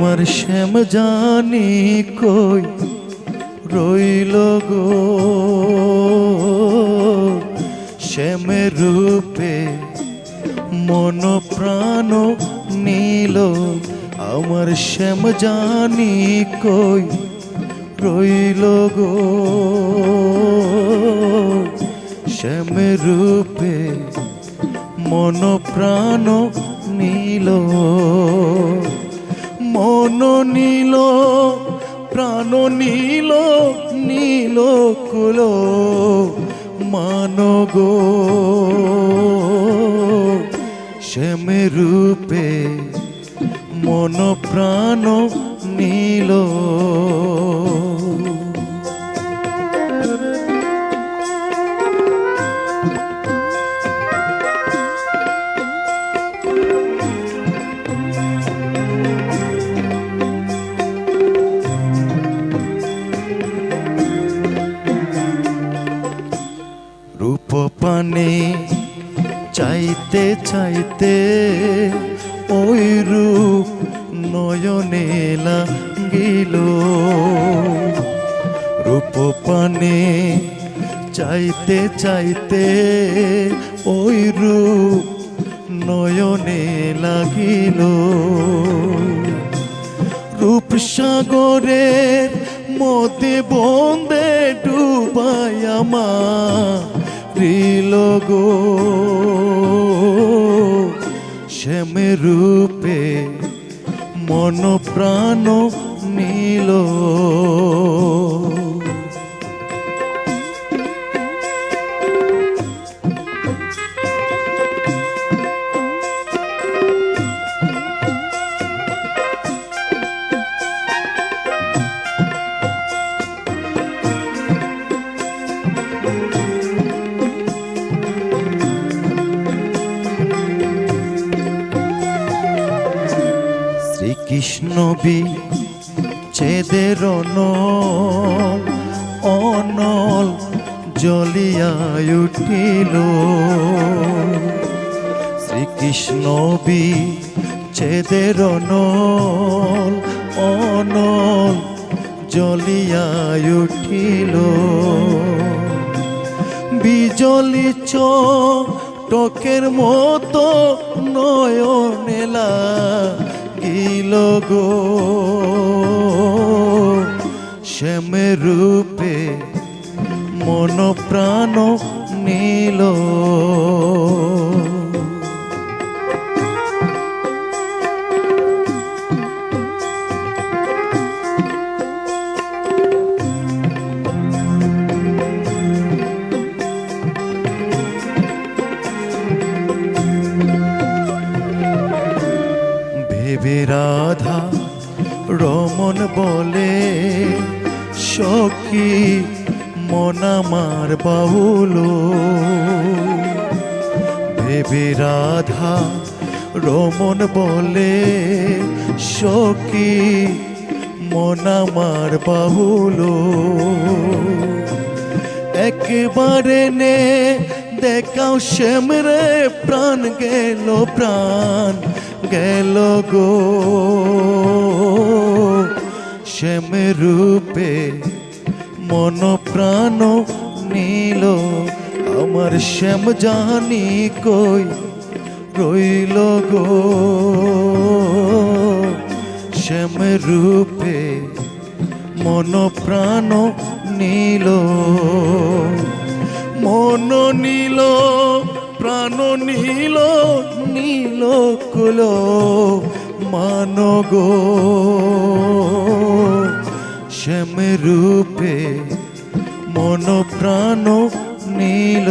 আমার শ্যাম জানি কই রইল গো? শ্যামের রূপে মন প্রাণ নীল, আমার শ্যাম জানি কই রইল গো? শ্যামের রূপে মন প্রাণ নীল। মন নীল প্রাণ নীল নীল কুল। মানগ শ্যামে রূপে মন প্রাণ নীল। রূপ পানে চাইতে চাইতে ওই রূপ নয়নে লাগিল। রূপ পানে চাইতে চাইতে ওই রূপ নয়নে লাগিল। রূপসাগরের মধ্যে বন্দে ডুবাই আমার রিল গো শ্যামে রূপে মন প্রাণ নীল শ্রীকৃষ্ণ বি ছেদের অনল অনল জ্বলিয়ায় উঠিল। শ্রীকৃষ্ণ বি ছেদের অনল অনল জ্বলিয়ায় উঠিল। বিজলি টকের মতো নয়নেলা গিল গো। শ্যাম রূপে মন প্রাণ নীল। ভেবে রাধা, রমন বলে, সখী মন আমার বাউলো ভেবে রাধা, রমন বলে, সখী মন আমার বাহুলো। একবারে নে, দেখাও শ্যামরে প্রাণ গেল প্রাণ। গেল গো। শ্যাম রূপে মন প্রাণ নীল, আমার শ্যাম জানি কই রইল গো। শ্যাম রূপে মন প্রাণ নীল, মন নীল প্রাণ নীল নীল কুল মান গো শ্যাম রূপে মন প্রাণ নীল।